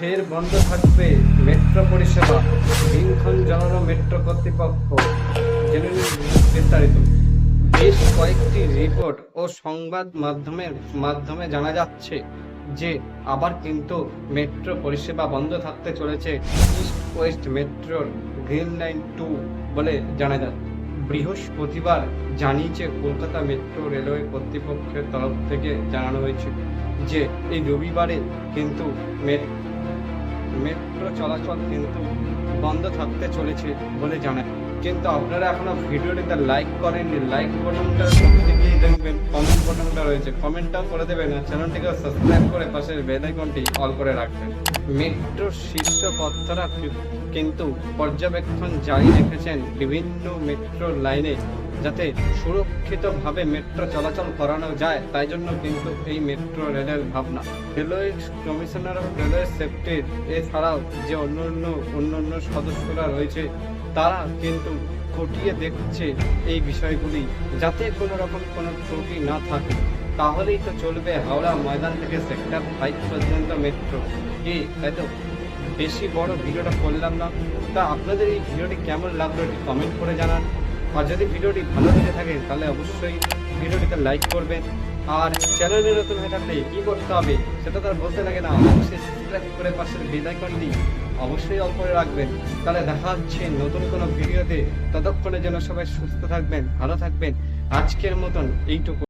ফের বন্ধ থাকবে মেট্রো পরিষেবা। দিনক্ষণ জানানো মেট্রো কর্তৃপক্ষ। বিস্তারিত। বেশ কয়েকটি রিপোর্ট ও সংবাদ মাধ্যমের মাধ্যমে জানা যাচ্ছে যে আবার কিন্তু মেট্রো পরিষেবা বন্ধ থাকতে চলেছে ইস্ট ওয়েস্ট মেট্রোর গ্রিন লাইন টু বলে জানা যায়। বৃহস্পতিবার জানিয়েছে কলকাতা মেট্রো রেলওয়ে কর্তৃপক্ষের তরফ থেকে জানানো হয়েছে যে এই রবিবারে কিন্তু মেট- মেট্রো চলাচল কিন্তু বন্ধ থাকতে চলেছে বলে জানায়। কিন্তু আপনারা এখনও ভিডিওটিতে লাইক করেননি লাইক বাটনটা দিকেই দেখবেন কমেন্ট বটনটা রয়েছে। কমেন্টটাও করে দেবেন আর চ্যানেলটিকে সাবস্ক্রাইব করে পাশের বেল আইকনটি অল করে রাখবেন। মেট্রোর শীর্ষ পথরা কিন্তু পর্যবেক্ষণ জারি রেখেছেন বিভিন্ন মেট্রো লাইনে। যাতে সুরক্ষিতভাবে মেট্রো চলাচল করানো যায়, তাই জন্য কিন্তু এই মেট্রো রেলের ভাবনা। রেলওয়ে কমিশনার অফ রেলওয়ে সেফটির এছাড়াও যে অন্যান্য অন্য অন্য অন্য সদস্যরা রয়েছে, তারা কিন্তু খটিয়ে দেখছে এই বিষয়গুলি, যাতে কোনো রকম কোনো ত্রুটি না থাকে। তাহলেই তো চলবে হাওড়া ময়দান থেকে সেক্টর ফাইভ পর্যন্ত মেট্রো। কি, তাই তো? বেশি বড় ভিডিওটা করলাম না। তা আপনাদের এই ভিডিওটি কেমন লাগল একটু কমেন্ট করে জানান। আর যদি ভিডিওটি ভালো লেগে থাকে, তাহলে অবশ্যই ভিডিওটিতে লাইক করবেন। আর চ্যানেলে নতুন হয়ে থাকলে কী করতে হবে, সেটা তার বলতে লাগে না। অবশ্যই সাবস্ক্রাইব করে পাশের বেল আইকনটি অবশ্যই অল্প করে রাখবেন। তাহলে দেখা হচ্ছে নতুন কোনো ভিডিওতে। ততক্ষণের জন্য সবাই সুস্থ থাকবেন, ভালো থাকবেন। আজকের মতন এইটুকু।